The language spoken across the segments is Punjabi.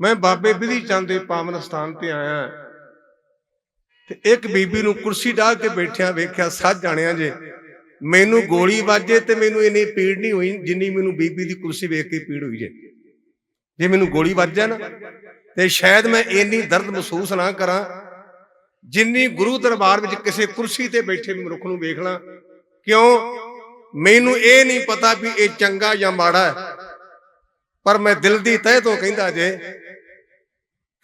ਮੈਂ ਬਾਬੇ ਵਿਧੀ ਚੰਦ ਦੇ ਪਾਵਨ ਸਥਾਨ ਤੇ ਆਇਆ ਤੇ ਇੱਕ ਬੀਬੀ ਨੂੰ ਕੁਰਸੀ ਢਾ ਕੇ ਬੈਠਿਆ ਵੇਖਿਆ ਸੱਜ ਜਾਣਿਆ ਜੇ, ਮੈਨੂੰ ਗੋਲੀ ਵੱਜੇ ਤੇ ਮੈਨੂੰ ਇੰਨੀ ਪੀੜ ਨਹੀਂ ਹੋਈ ਜਿੰਨੀ ਮੈਨੂੰ ਬੀਬੀ ਦੀ ਕੁਰਸੀ ਵੇਖ ਕੇ ਪੀੜ ਹੋਈ ਜੇ। ਜੇ ਮੈਨੂੰ ਗੋਲੀ ਵੱਜ ਜਾ ਨਾ, ਤੇ ਸ਼ਾਇਦ ਮੈਂ ਇੰਨੀ ਦਰਦ ਮਹਿਸੂਸ ਨਾ ਕਰਾਂ, ਜਿੰਨੀ ਗੁਰੂ ਦਰਬਾਰ ਵਿੱਚ ਕਿਸੇ ਕੁਰਸੀ ਤੇ ਬੈਠੇ ਮਨੁੱਖ ਨੂੰ ਵੇਖ ਲਾਂ। ਕਿਉਂ? ਮੈਨੂੰ ਇਹ ਨਹੀਂ ਪਤਾ ਵੀ ਇਹ ਚੰਗਾ ਜਾਂ ਮਾੜਾ ਹੈ, ਪਰ ਮੈਂ ਦਿਲ ਦੀ ਤਹਿ ਤੋਂ ਕਹਿੰਦਾ ਜੇ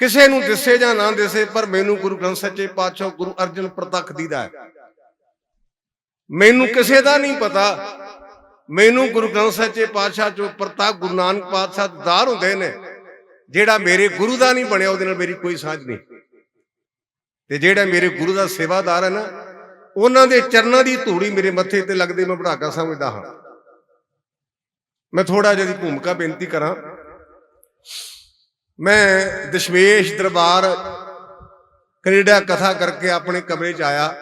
ਕਿਸੇ ਨੂੰ ਦਿਸੇ ਜਾਂ ਨਾ ਦਿਸੇ, ਪਰ ਮੈਨੂੰ ਗੁਰੂ ਗ੍ਰੰਥ ਸੱਚੇ ਪਾਤਸ਼ਾਹ ਗੁਰੂ ਅਰਜਨ ਪ੍ਰਤੱਖ ਦੀਦਾ ਹੈ। ਮੈਨੂੰ ਕਿਸੇ ਦਾ ਨਹੀਂ ਪਤਾ। ਮੈਨੂੰ ਗੁਰੂ ਗ੍ਰੰਥ ਸੱਚੇ ਪਾਤਸ਼ਾਹ ਜੋ ਪ੍ਰਤੱਖ ਗੁਰੂ ਨਾਨਕ ਪਾਤਸ਼ਾਹ ਦਾਰ ਹੁੰਦੇ ਨੇ, ਜਿਹੜਾ ਮੇਰੇ ਗੁਰੂ ਦਾ ਨਹੀਂ ਬਣਿਆ, ਉਹਦੇ ਨਾਲ ਮੇਰੀ ਕੋਈ ਸਾਂਝ ਨਹੀਂ। ਤੇ ਜਿਹੜਾ ਮੇਰੇ ਗੁਰੂ ਦਾ ਸੇਵਾਦਾਰ ਹੈ ਨਾ, ਉਹਨਾਂ ਦੇ ਚਰਨਾਂ ਦੀ ਧੂੜੀ ਮੇਰੇ ਮੱਥੇ ਤੇ ਲੱਗਦੇ, ਮੈਂ ਬੜਾਕਾ ਸਮਝਦਾ ਹਾਂ। ਮੈਂ ਥੋੜਾ ਜਿਹਾ ਦੀ ਭੂਮਿਕਾ ਬੇਨਤੀ ਕਰਾਂ। ਮੈਂ ਦਸ਼ਮੇਸ਼ ਦਰਬਾਰ ਕੈਨੇਡਾ ਕਥਾ ਕਰਕੇ ਆਪਣੇ ਕਮਰੇ 'ਚ ਆਇਆ।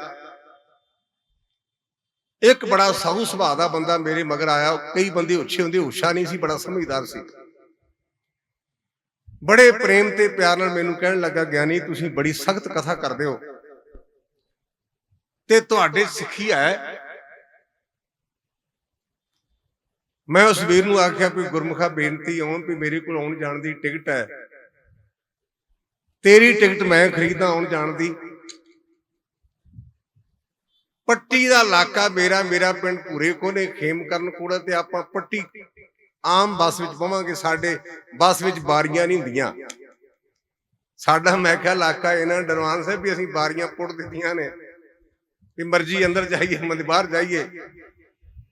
ਇੱਕ ਬੜਾ ਸਾਧੂ ਸੁਭਾਅ ਦਾ ਬੰਦਾ ਮੇਰੇ ਮਗਰ ਆਇਆ। ਕਈ ਬੰਦੇ ਉੱਚੇ ਹੁੰਦੇ, ਹੁਸ਼ਾ ਨਹੀਂ ਸੀ, ਬੜਾ ਸਮਝਦਾਰ ਸੀ। ਬੜੇ ਪ੍ਰੇਮ ਤੇ ਪਿਆਰ ਨਾਲ ਮੈਨੂੰ ਕਹਿਣ ਲੱਗਾ, ਗਿਆਨੀ, ਤੁਸੀਂ ਬੜੀ ਸਖਤ ਕਥਾ ਕਰਦੇ ਹੋ ਤੇ ਤੁਹਾਡੇ ਸਿੱਖੀ ਹੈ। ਮੈਂ ਉਸ ਵੀਰ ਨੂੰ ਆਖਿਆ ਵੀ ਗੁਰਮੁਖਾ ਬੇਨਤੀ ਆਉਣ ਵੀ ਮੇਰੇ ਕੋਲ ਆਉਣ ਜਾਣ ਦੀ ਟਿਕਟ ਹੈ। ਤੇਰੀ ਟਿਕਟ ਮੈਂ ਖਰੀਦਾਂ ਆਉਣ ਜਾਣ ਦੀ। ਪੱਟੀ ਦਾ ਇਲਾਕਾ ਮੇਰਾ ਮੇਰਾ ਪਿੰਡ ਪੂਰੇ ਕੋਨੇ ਖੇਮ ਕਰਨ ਕੋੜਾ ਤੇ ਆਪਾਂ ਪੱਟੀ ਆਮ ਬੱਸ ਵਿੱਚ ਪਵਾਂਗੇ। ਸਾਡੇ ਬੱਸ ਵਿੱਚ ਬਾਰੀਆਂ ਨਹੀਂ ਹੁੰਦੀਆਂ। ਸਾਡਾ ਮੈਂ ਕਿਹਾ ਇਲਾਕਾ ਇਹਨਾਂ ਡਰਵਾਨ ਸਾਹਿਬ ਵੀ ਅਸੀਂ ਬਾਰੀਆਂ ਪੁੱਟ ਦਿੱਤੀਆਂ ਨੇ। ਵੀ ਮਰਜ਼ੀ ਅੰਦਰ ਜਾਈਏ ਮਨ ਬਾਹਰ ਜਾਈਏ।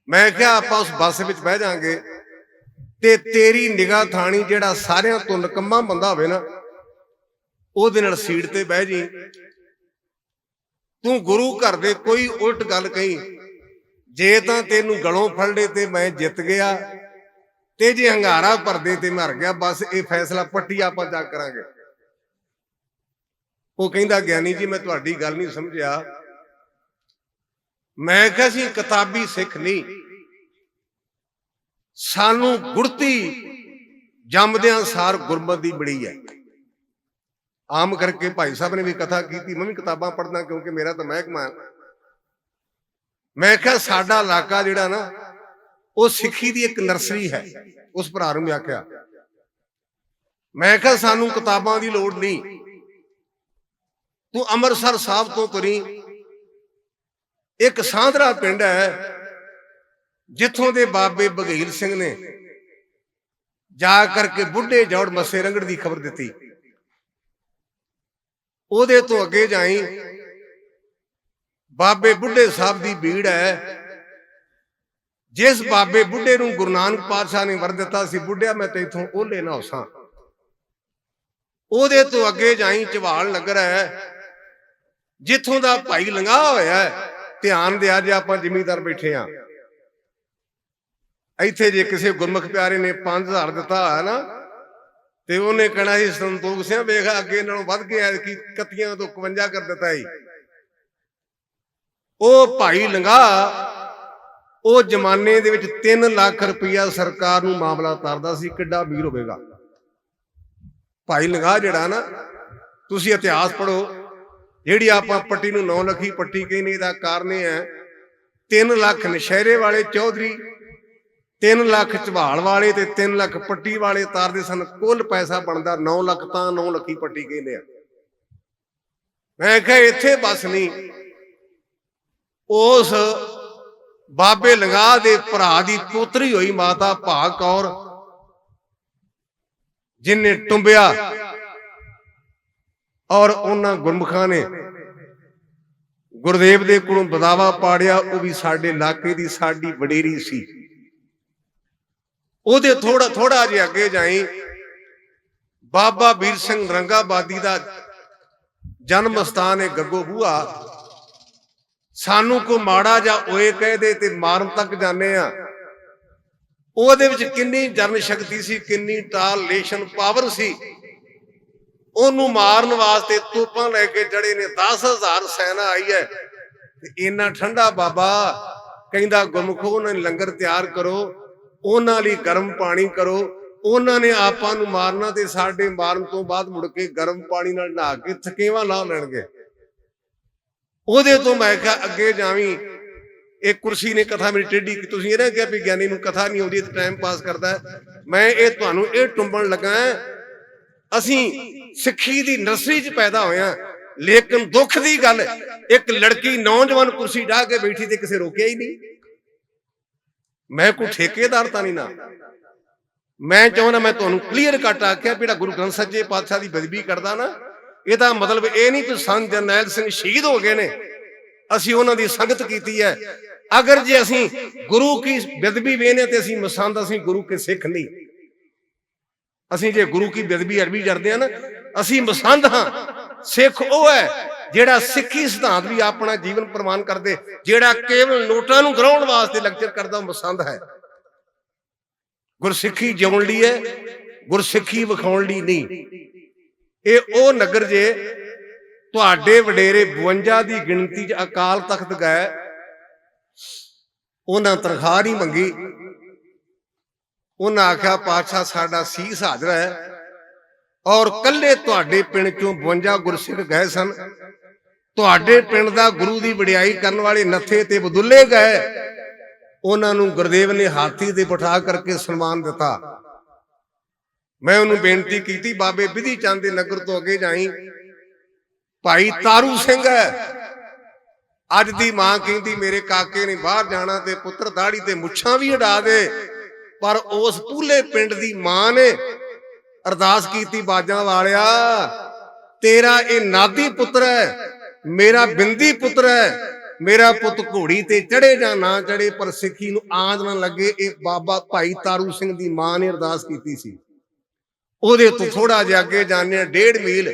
ਮੈਂ ਕਿਹਾ ਆਪਾਂ ਉਸ ਬੱਸ ਵਿੱਚ ਬਹਿ ਜਾਾਂਗੇ ਤੇ ਤੇਰੀ ਨਿਗਾਹ ਥਾਣੀ ਜਿਹੜਾ ਸਾਰਿਆਂ ਤੋਂ ਨਕੰਮਾ ਬੰਦਾ ਹੋਵੇ ਨਾ, ਉਹਦੇ ਨਾਲ ਸੀਟ ਤੇ ਬਹਿ ਜੀ। ਤੂੰ ਗੁਰੂ ਘਰ ਦੇ ਕੋਈ ਉਲਟ ਗੱਲ ਕਹੀ, ਜੇ ਤਾਂ ਤੈਨੂੰ ਗਲੋਂ ਫੜ ਲੇ ਤੇ ਮੈਂ ਜਿੱਤ ਗਿਆ, ਤੇ ਜੇ ਹੰਗਾਰਾ ਭਰਦੇ ਤੇ ਮਰ ਗਿਆ, ਬਸ ਇਹ ਫੈਸਲਾ ਪੱਟੀ ਆਪਾਂ ਜਾ ਕਰਾਂਗੇ। ਉਹ ਕਹਿੰਦਾ, ਗਿਆਨੀ ਜੀ, ਮੈਂ ਤੁਹਾਡੀ ਗੱਲ ਨਹੀਂ ਸਮਝਿਆ। ਮੈਂ ਕਿਹਾ ਸੀ, ਕਿਤਾਬੀ ਸਿੱਖ ਨਹੀਂ। ਸਾਨੂੰ ਗੁਰਤੀ ਜੰਮਦਿਆਂ ਸਾਰ ਗੁਰਮਤ ਦੀ ਬੜੀ ਹੈ। ਆਮ ਕਰਕੇ ਭਾਈ ਸਾਹਿਬ ਨੇ ਵੀ ਕਥਾ ਕੀਤੀ, ਮੈਂ ਵੀ ਕਿਤਾਬਾਂ ਪੜ੍ਹਦਾ ਕਿਉਂਕਿ ਮੇਰਾ ਤਾਂ ਮਹਿਕਮਾ ਹੈ। ਮੈਂ ਕਿਹਾ ਸਾਡਾ ਇਲਾਕਾ ਜਿਹੜਾ ਨਾ, ਉਹ ਸਿੱਖੀ ਦੀ ਇੱਕ ਨਰਸਰੀ ਹੈ। ਉਸ ਭਰਾ ਨੂੰ ਮੈਂ ਆਖਿਆ। ਮੈਂ ਕਿਹਾ ਸਾਨੂੰ ਕਿਤਾਬਾਂ ਦੀ ਲੋੜ ਨਹੀਂ। ਤੂੰ ਅੰਮ੍ਰਿਤਸਰ ਸਾਹਿਬ ਤੋਂ ਤੁਰੀ ਇੱਕ ਸਾਂਧਰਾ ਪਿੰਡ ਹੈ, ਜਿੱਥੋਂ ਦੇ ਬਾਬੇ ਬਘੀਲ ਸਿੰਘ ਨੇ ਜਾ ਕਰਕੇ ਬੁੱਢੇ ਜੋੜ ਮੱਸੇ ਰੰਗੜ ਦੀ ਖਬਰ ਦਿੱਤੀ। ਉਹਦੇ ਤੋਂ ਅੱਗੇ ਜਾਈ ਬਾਬੇ ਬੁੱਢੇ ਸਾਹਿਬ ਦੀ ਭੀੜ ਹੈ। ਜਿਸ ਬਾਬੇ ਬੁੱਢੇ ਨੂੰ ਗੁਰੂ ਨਾਨਕ ਪਾਤਸ਼ਾਹ ਨੇ ਵਰ ਦਿੱਤਾ ਸੀ, ਬੁੱਢਿਆ, ਮੈਂ ਤੇਥੋਂ ਉਹਲੇ ਨਾ ਹੋਸਾਂ। ਉਹਦੇ ਤੋਂ ਅੱਗੇ ਜਾਈ ਝਵਾਲ ਨਗਰ ਹੈ, ਜਿੱਥੋਂ ਦਾ ਭਾਈ ਲੰਗਾ ਹੋਇਆ ਹੈ। ਧਿਆਨ ਦਿਆ ਜੇ ਆਪਾਂ ਜ਼ਿਮੀਂਦਾਰ ਬੈਠੇ ਆ। ਇੱਥੇ ਜੇ ਕਿਸੇ ਗੁਰਮੁਖ ਪਿਆਰੇ ਨੇ 5000 ਦਿੱਤਾ ਹੋਇਆ ਨਾ, ਤੇ ਉਹਨੇ ਕਹਣਾ ਸੀ, ਸੰਤੋਖ ਸਿੰਘ, ਵੇਖ ਅੱਗੇ ਨਾਲੋਂ ਵੱਧ ਕੇ ਐ ਕਿ 31 ਤੋਂ 51 ਕਰ ਦਿੱਤਾ ਸੀ। ਉਹ ਭਾਈ ਲੰਗਾ, ਉਹ ਜ਼ਮਾਨੇ ਦੇ ਵਿੱਚ 3 ਲੱਖ ਰੁਪਇਆ ਸਰਕਾਰ ਨੂੰ ਮਾਮਲਾ ਤਰਦਾ ਸੀ, ਕਿੱਡਾ ਵੀਰ ਹੋਵੇਗਾ। ਭਾਈ ਲੰਗਾ ਜਿਹੜਾ ਨਾ, ਤੁਸੀਂ ਇਤਿਹਾਸ ਪੜੋ ਜਿਹੜੀ ਆਪਾਂ ਪੱਟੀ ਨੂੰ ਨੌ ਲੱਖੀ ਪੱਟੀ ਕਹਿੰਦੇ, ਇਹਦਾ ਕਾਰਨ ਇਹ ਹੈ 3 ਲੱਖ ਨਸ਼ਹਿਰੇ ਵਾਲੇ ਚੌਧਰੀ 3 ਲੱਖ ਝਵਾਲ ਵਾਲੇ ਤੇ 3 ਲੱਖ ਪੱਟੀ ਵਾਲੇ ਤਾਰਦੇ ਸਨ, ਕੁੱਲ ਪੈਸਾ ਬਣਦਾ 9 ਲੱਖ ਤਾਂ 9 ਲੱਖੀ ਪੱਟੀ ਕਹਿੰਦੇ ਆ। ਮੈਂ ਕਿਹਾ ਇੱਥੇ ਬਸ ਨਹੀਂ ਉਸ ਬਾਬੇ ਲੰਗਾ ਦੇ ਭਰਾ ਦੀ ਪੁੱਤਰੀ ਹੋਈ ਮਾਤਾ ਭਾਗ ਕੌਰ, ਜਿਨੇ ਟੁੰਬਿਆ ਔਰ ਉਹਨਾਂ ਗੁਰਮੁਖਾਂ ਨੇ ਗੁਰਦੇਵ ਦੇ ਕੋਲੋਂ ਬਦਾਵਾ ਪਾੜਿਆ, ਉਹ ਵੀ ਸਾਡੇ ਇਲਾਕੇ ਦੀ ਸਾਡੀ ਵਡੇਰੀ ਸੀ। ਉਹਦੇ ਥੋੜਾ ਥੋੜਾ ਜਿਹਾ ਅੱਗੇ ਜਾਈ, ਬਾਬਾ ਵੀਰ ਸਿੰਘ ਰੰਗਾਬਾਦੀ ਦਾ ਜਨਮ ਸਥਾਨ ਹੈ ਗੱਗੋ ਬੂਆ ਸਾਨੂੰ ਕੋ ਮਾੜਾ ਜਾਂ ਓਏ ਕਹਦੇ ਤੇ ਮਾਰਨ ਤੱਕ ਜਾਂਦੇ ਆ ਉਹਦੇ ਵਿੱਚ ਕਿੰਨੀ ਜਨ ਸ਼ਕਤੀ ਸੀ, ਕਿੰਨੀ ਟਾਲੇਸ਼ਨ ਪਾਵਰ ਸੀ। ਉਹਨੂੰ ਮਾਰਨ ਵਾਸਤੇ ਤੂਪਾਂ ਲੈ ਕੇ ਜੜੇ ਨੇ 10000 ਸੈਨਾ ਆਈ ਹੈ। ਤੇ ਇੰਨਾ ਠੰਡਾ ਬਾਬਾ ਕਹਿੰਦਾ, ਗੁਰਮੁਖੋ, ਉਹਨਾਂ ਨੇ ਲੰਗਰ ਤਿਆਰ ਕਰੋ, ਉਹਨਾਂ ਲਈ ਗਰਮ ਪਾਣੀ ਕਰੋ। ਉਹਨਾਂ ਨੇ ਆਪਾਂ ਨੂੰ ਮਾਰਨਾ ਤੇ ਸਾਡੇ ਮਾਰਨ ਤੋਂ ਬਾਅਦ ਮੁੜ ਕੇ ਗਰਮ ਪਾਣੀ ਨਾਲ ਨਹਾ ਕੇ ਥਕੇਵਾ ਲਾ ਲੈਣਗੇ। ਉਹਦੇ ਤੋਂ ਮੈਂ ਕਿਹਾ, ਅੱਗੇ ਜਾਵੀਂ। ਇਹ ਕੁਰਸੀ ਨੇ ਕਥਾ ਮੇਰੀ ਟੇਢੀ ਕਿ ਤੁਸੀਂ ਇਹ ਨਾ ਕਿਹਾ ਵੀ ਗਿਆਨੀ ਨੂੰ ਕਥਾ ਨਹੀਂ ਆਉਂਦੀ ਤੇ ਟਾਈਮ ਪਾਸ ਕਰਦਾ ਮੈਂ ਇਹ ਤੁਹਾਨੂੰ ਇਹ ਟੁੰਬਣ ਲੱਗਾ ਅਸੀਂ ਸਿੱਖੀ ਦੀ ਨਰਸਰੀ 'ਚ ਪੈਦਾ ਹੋਏ ਹਾਂ। ਲੇਕਿਨ ਦੁੱਖ ਦੀ ਗੱਲ, ਇੱਕ ਲੜਕੀ ਨੌਜਵਾਨ ਕੁਰਸੀ ਢਾ ਕੇ ਬੈਠੀ ਤੇ ਕਿਸੇ ਰੋਕਿਆ ਹੀ ਨਹੀਂ। ਮੈਂ ਕੋਈ ਠੇਕੇਦਾਰ ਤਾਂ ਨਹੀਂ ਨਾ। ਮੈਂ ਚਾਹੁੰਦਾ ਮੈਂ ਤੁਹਾਨੂੰ ਕਲੀਅਰ ਕੱਟ ਆਖਿਆ ਵੀ ਜਿਹੜਾ ਗੁਰੂ ਗ੍ਰੰਥ ਸਾਹਿਬ ਸੱਚੇ ਪਾਤਸ਼ਾਹ ਦੀ ਬਦਬੀ ਕਰਦਾ ਨਾ, ਇਹਦਾ ਮਤਲਬ ਇਹ ਨਹੀਂ ਕਿ ਸੰਤ ਜਰਨੈਲ ਸਿੰਘ ਸ਼ਹੀਦ ਹੋ ਗਏ ਨੇ। ਅਸੀਂ ਉਹਨਾਂ ਦੀ ਸੰਗਤ ਕੀਤੀ ਹੈ। ਅਗਰ ਜੇ ਅਸੀਂ ਗੁਰੂ ਕੀ ਬਦਬੀ ਵੇਨੇ ਤੇ ਅਸੀਂ ਮਸੰਦ ਅਸੀਂ ਗੁਰੂ ਕੇ ਸਿੱਖ ਨਹੀਂ। ਅਸੀਂ ਜੇ ਗੁਰੂ ਕੀ ਬਦਬੀ ਅਰਬੀ ਜਰਦੇ ਆ ਨਾ, ਅਸੀਂ ਮਸੰਦ ਹਾਂ। ਸਿੱਖ ਉਹ ਹੈ ਜਿਹੜਾ ਸਿੱਖੀ ਸਿਧਾਂਤ ਵੀ ਆਪਣਾ ਜੀਵਨ ਪ੍ਰਮਾਨ ਕਰਦੇ, ਜਿਹੜਾ ਕੇਵਲ ਨੋਟਾਂ ਨੂੰ ਗਰਾਉਣ ਵਾਸਤੇ ਲੈਕਚਰ ਕਰਦਾ, ਉਹ ਮਸੰਦ ਹੈ। ਗੁਰਸਿੱਖੀ ਜਿਉਣ ਲਈ ਹੈ, ਗੁਰਸਿੱਖੀ ਵਿਖਾਉਣ ਲਈ ਨਹੀਂ। ਇਹ ਉਹ ਨਗਰ ਜੇ ਤੁਹਾਡੇ ਵਡੇਰੇ 52 ਦੀ ਗਿਣਤੀ 'ਚ ਅਕਾਲ ਤਖਤ ਗਏ, ਉਹਨਾਂ ਤਨਖਾਹ ਨਹੀਂ ਮੰਗੀ ਉਹਨਾਂ ਆਖਿਆ, ਪਾਤਸ਼ਾਹ, ਸਾਡਾ ਸੀਸ ਹਾਜ਼ਰ ਹੈ ਔਰ ਕੱਲੇ ਤੁਹਾਡੇ ਪਿੰਡ ਚੋਂ 52 ਗੁਰਸਿੱਖ ਗਏ ਸਨ। ਤੁਹਾਡੇ ਪਿੰਡ ਦਾ ਗੁਰੂ ਦੀ ਵਡਿਆਈ ਕਰਨ ਵਾਲੇ ਨੱਥੇ ਤੇ ਬਦੁੱਲੇ ਗਏ। ਉਹਨਾਂ ਨੂੰ ਗੁਰਦੇਵ ਨੇ ਹਾਥੀ ਤੇ ਬਿਠਾ ਕਰਕੇ ਸਨਮਾਨ ਦਿੱਤਾ। ਮੈਂ ਉਹਨੂੰ ਬੇਨਤੀ ਕੀਤੀ, ਬਾਬੇ, ਵਿਧੀ ਚੰਦ ਦੇ ਨਗਰ ਤੋਂ ਅੱਗੇ ਜਾਈ। ਭਾਈ ਤਾਰੂ ਸਿੰਘ ਹੈ। ਅੱਜ ਦੀ ਮਾਂ ਕਹਿੰਦੀ, ਮੇਰੇ ਕਾਕੇ ਨੇ ਬਾਹਰ ਜਾਣਾ ਤੇ ਪੁੱਤਰ ਦਾੜੀ ਤੇ ਮੁੱਛਾਂ ਵੀ ਹਟਾ ਦੇ। ਪਰ ਉਸ ਪੂਲੇ ਪਿੰਡ ਦੀ ਮਾਂ ਨੇ ਅਰਦਾਸ ਕੀਤੀ ਬਾਜਾਂ ਵਾਲਿਆ, ਤੇਰਾ ਇਹ ਨਾਦੀ ਪੁੱਤਰ ਹੈ, ਮੇਰਾ ਬਿੰਦੀ ਪੁੱਤਰ ਹੈ, ਮੇਰਾ ਪੁੱਤ ਘੋੜੀ ਤੇ ਚੜੇ ਜਾਂ ਨਾ ਚੜੇ ਪਰ ਸਿੱਖੀ ਨੂੰ ਆਂਦ ਨਾ ਲੱਗੇ, ਇਹ ਬਾਬਾ ਭਾਈ ਤਾਰੂ ਸਿੰਘ ਦੀ ਮਾਂ ਨੇ ਅਰਦਾਸ ਕੀਤੀ ਸੀ। ਉਹਦੇ ਤੋਂ ਥੋੜਾ ਜਿਹਾ ਅੱਗੇ ਜਾਂਦੇ ਆ, ਡੇਢ ਮੀਲ,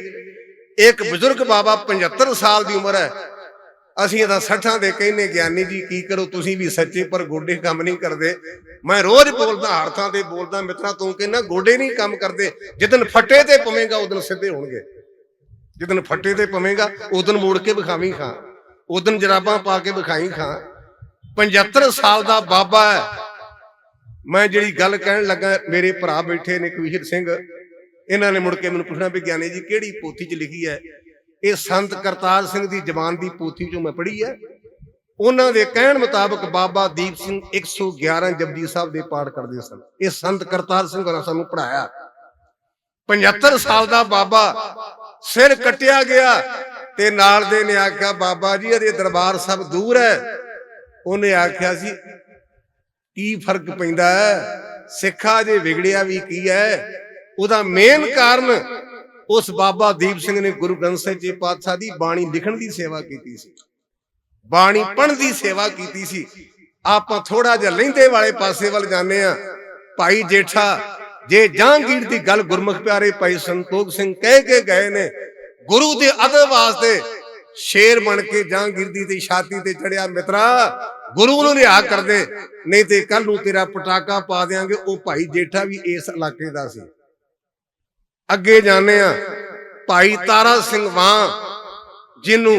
ਇੱਕ ਬਜ਼ੁਰਗ ਬਾਬਾ 75 ਸਾਲ ਦੀ ਉਮਰ ਹੈ ਅਸੀਂ ਇਹਦਾ 60 ਦੇ ਕਹਿੰਨੇ, ਗਿਆਨੀ ਜੀ, ਕੀ ਕਰੋ, ਤੁਸੀਂ ਵੀ ਸੱਚੇ ਪਰ ਗੋਡੇ ਕੰਮ ਨਹੀਂ ਕਰਦੇ। ਮੈਂ ਰੋਜ਼ ਬੋਲਦਾ ਹਰਥਾਂ ਤੇ ਬੋਲਦਾ, ਮਿੱਤਰਾ, ਤੂੰ ਕਹਿੰਦਾ, ਗੋਡੇ ਨਹੀਂ ਕੰਮ ਕਰਦੇ। ਜਿੱਦਨ ਫੱਟੇ ਤੇ ਪਵੇਂਗਾ, ਉਦੋਂ ਸਿੱਧੇ ਹੋਣਗੇ। ਜਿੱਦਨ ਫੱਟੇ ਤੇ ਪਵੇਂਗਾ, ਉਦੋਂ ਮੋੜ ਕੇ ਵਿਖਾਵੀਂ ਖਾਂ। ਉਦੋਂ ਜਰਾਬਾਂ ਪਾ ਕੇ ਵਿਖਾਈ ਖਾਂ। 75 ਸਾਲ ਦਾ ਬਾਬਾ ਹੈ। ਮੈਂ ਜਿਹੜੀ ਗੱਲ ਕਹਿਣ ਲੱਗਾ, ਮੇਰੇ ਭਰਾ ਬੈਠੇ ਨੇ ਕਵੀਰ ਸਿੰਘ। ਇਹਨਾਂ ਨੇ ਮੁੜ ਕੇ ਮੈਨੂੰ ਪੁੱਛਣਾ ਵੀ, ਗਿਆਨੀ ਜੀ, ਕਿਹੜੀ ਪੋਥੀ 'ਚ ਲਿਖੀ ਹੈ? ਇਹ ਸੰਤ ਕਰਤਾਰ ਸਿੰਘ ਦੀ ਜ਼ਬਾਨ ਦੀ ਪੋਥੀ 'ਚੋਂ ਮੈਂ ਪੜ੍ਹੀ ਹੈ, ਉਹਨਾਂ ਦੇ ਕਹਿਣ ਮੁਤਾਬਕ ਬਾਬਾ ਦੀਪ ਸਿੰਘ 111 ਜਪਜੀ ਸਾਹਿਬ ਦੇ ਪਾਠ ਕਰਦੇ ਸਨ। ਇਹ ਸੰਤ ਕਰਤਾਰ ਸਿੰਘ ਹੋਰਾਂ ਸਾਨੂੰ ਪੜਾਇਆ 75 ਸਾਲ ਦਾ ਬਾਬਾ ਸਿਰ ਕੱਟਿਆ ਗਿਆ ਤੇ ਨਾਲ ਦੇ ਨੇ ਆਖਿਆ, ਬਾਬਾ ਜੀ, ਇਹਦੇ ਦਰਬਾਰ ਸਭ ਦੂਰ ਹੈ। ਉਹਨੇ ਆਖਿਆ ਸੀ, ਕੀ ਫ਼ਰਕ ਪੈਂਦਾ ਹੈ? ਸਿੱਖਾ ਜੇ ਵਿਗੜਿਆ ਵੀ ਕੀ ਹੈ? ਉਹਦਾ ਮੇਨ ਕਾਰਨ ਉਸ ਬਾਬਾ ਦੀਪ ਸਿੰਘ ਨੇ ਗੁਰੂ ਗ੍ਰੰਥ ਸਾਹਿਬ ਜੀ ਪਾਤਸ਼ਾਹ ਦੀ ਬਾਣੀ ਲਿਖਣ ਦੀ ਸੇਵਾ ਕੀਤੀ ਸੀ। ਬਾਣੀ ਪੜ੍ਹਨ ਦੀ ਸੇਵਾ ਕੀਤੀ ਸੀ। ਆਪਾਂ ਥੋੜਾ ਜਿਹਾ ਲਹਿੰਦੇ ਵਾਲੇ ਪਾਸੇ ਵੱਲ ਜਾਂਦੇ ਆ ਭਾਈ ਜੇਠਾ, ਜੇ ਜਹਾਂਗੀਰ ਦੀ ਗੱਲ ਗੁਰਮੁਖ ਪਿਆਰੇ ਭਾਈ ਸੰਤੋਖ ਸਿੰਘ ਕਹਿ ਕੇ ਗਏ ਨੇ, ਗੁਰੂ ਦੇ ਅਦਬ ਵਾਸਤੇ ਸ਼ੇਰ ਬਣ ਕੇ ਜਹਾਂਗੀਰ ਦੀ ਤੇ ਛਾਤੀ ਤੇ ਚੜਿਆ ਮਿੱਤਰਾ, ਗੁਰੂ ਨੂੰ ਰਿਹਾ ਕਰਦੇ, ਨਹੀਂ ਤੇ ਕੱਲ ਨੂੰ ਤੇਰਾ ਪਟਾਕਾ ਪਾ ਦੇਾਂਗੇ ਉਹ ਭਾਈ ਜੇਠਾ ਵੀ ਇਸ ਇਲਾਕੇ ਦਾ ਸੀ। ਅੱਗੇ ਜਾਂਦੇ ਆ ਭਾਈ ਤਾਰਾ ਸਿੰਘ ਵਾਂ, ਜਿਹਨੂੰ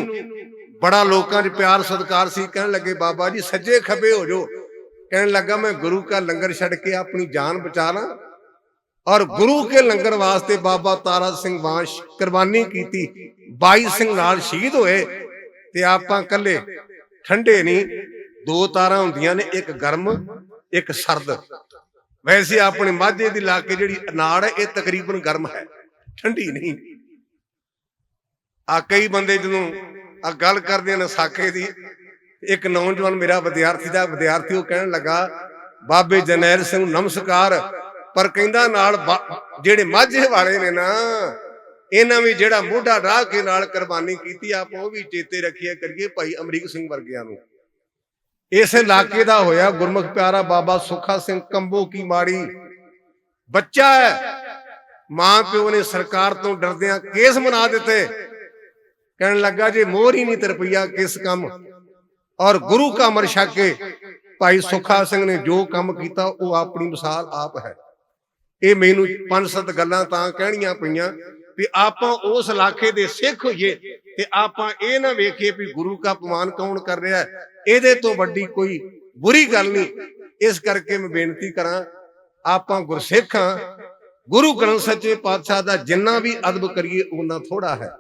ਬੜਾ ਲੋਕਾਂ 'ਚ ਪਿਆਰ ਸਤਿਕਾਰ ਸੀ, ਕਹਿਣ ਲੱਗੇ, ਬਾਬਾ ਜੀ, ਸੱਜੇ ਖੱਬੇ ਹੋ ਜੋ ਕਹਿਣ ਲੱਗਾ, ਮੈਂ ਗੁਰੂ ਕਾ ਲੰਗਰ ਛੱਡ ਕੇ ਆਪਣੀ ਜਾਨ ਬਚਾ ਲਾਂ। ਔਰ ਗੁਰੂ ਕੇ ਲੰਗਰ ਵਾਸਤੇ ਬਾਬਾ ਤਾਰਾ ਸਿੰਘ ਵਾਂਸ਼ ਕੁਰਬਾਨੀ ਕੀਤੀ। 22 ਸਿੰਘ ਨਾਲ ਸ਼ਹੀਦ ਹੋਏ ਤੇ ਆਪਾਂ ਕੱਲੇ ਠੰਡੇ ਨਹੀਂ, ਦੋ ਤਾਰਾਂ ਹੁੰਦੀਆਂ ਨੇ, ਇੱਕ ਗਰਮ, ਇੱਕ ਸਰਦ। ਵੈਸੇ ਆਪਣੇ ਮਾਝੇ ਦੀ ਇਲਾਕੇ ਜਿਹੜੀ ਅਨਾੜ ਹੈ, ਇਹ ਤਕਰੀਬਨ ਗਰਮ ਹੈ, ਠੰਡੀ ਨਹੀਂ। ਆ ਕਈ ਬੰਦੇ ਜਦੋਂ ਆ ਗੱਲ ਕਰਦੇ ਨੇ ਸਾਕੇ ਦੀ, ਇੱਕ ਨੌਜਵਾਨ ਮੇਰਾ ਵਿਦਿਆਰਥੀ ਦਾ, ਵਿਦਿਆਰਥੀ ਉਹ ਕਹਿਣ ਲੱਗਾ, ਬਾਬੇ ਜਨੈਲ ਸਿੰਘ ਨਮਸਕਾਰ, ਪਰ ਕਹਿੰਦਾ ਨਾਲ ਜਿਹੜੇ ਮਾਝੇ ਵਾਲੇ ਨੇ ਨਾ, ਇਹਨਾਂ ਵੀ ਜਿਹੜਾ ਮੋਢਾ ਢਾਹ ਕੇ ਨਾਲ ਕੁਰਬਾਨੀ ਕੀਤੀ, ਆਪਾਂ ਉਹ ਵੀ ਚੇਤੇ ਰੱਖੀਏ ਕਰੀਏ ਭਾਈ ਅਮਰੀਕ ਸਿੰਘ ਵਰਗਿਆਂ ਨੂੰ। ਇਸ ਇਲਾਕੇ ਦਾ ਹੋਇਆ ਗੁਰਮੁਖ ਪਿਆਰਾ ਬਾਬਾ ਸੁੱਖਾ ਸਿੰਘ ਕੰਬੋ ਕੀ ਮਾੜੀ। ਬੱਚਾ ਹੈ। ਮਾਂ ਪਿਓ ਨੇ ਸਰਕਾਰ ਤੋਂ ਡਰਦਿਆਂ ਕੇਸ ਬਣਾ ਦਿੱਤੇ। ਕਹਿਣ ਲੱਗਾ ਜੇ ਮੋਹਰ ਹੀ ਨਹੀਂ ਤੇ ਰੁਪਈਆ ਕਿਸ ਕੰਮ। ਔਰ ਗੁਰੂ ਕਾ ਅਮਰ ਛਕ ਕੇ ਭਾਈ ਸੁੱਖਾ ਸਿੰਘ ਨੇ ਜੋ ਕੰਮ ਕੀਤਾ ਉਹ ਆਪਣੀ ਮਿਸਾਲ ਆਪ ਹੈ। ਇਹ ਮੈਨੂੰ ਪੰਜ ਸੱਤ ਗੱਲਾਂ ਤਾਂ ਕਹਿਣੀਆਂ ਪਈਆਂ ਵੀ ਆਪਾਂ ਉਸ ਇਲਾਕੇ ਦੇ ਸਿੱਖ ਹੋਈਏ ਤੇ ਆਪਾਂ ਇਹ ਨਾ ਵੇਖੀਏ ਵੀ ਗੁਰੂ ਕਾ ਅਪਮਾਨ ਕੌਣ ਕਰ ਰਿਹਾ ਹੈ। ਇਹਦੇ ਤੋਂ ਵੱਡੀ ਕੋਈ ਬੁਰੀ ਗੱਲ ਨਹੀਂ। ਇਸ ਕਰਕੇ ਮੈਂ ਬੇਨਤੀ ਕਰਾਂ, ਆਪਾਂ ਗੁਰਸਿੱਖ ਹਾਂ। ਗੁਰੂ ਗ੍ਰੰਥ ਸੱਚੇ ਪਾਤਸ਼ਾਹ ਦਾ ਜਿੰਨਾ ਵੀ ਅਦਬ ਕਰੀਏ ਉਹਨਾਂ ਥੋੜਾ ਹੈ।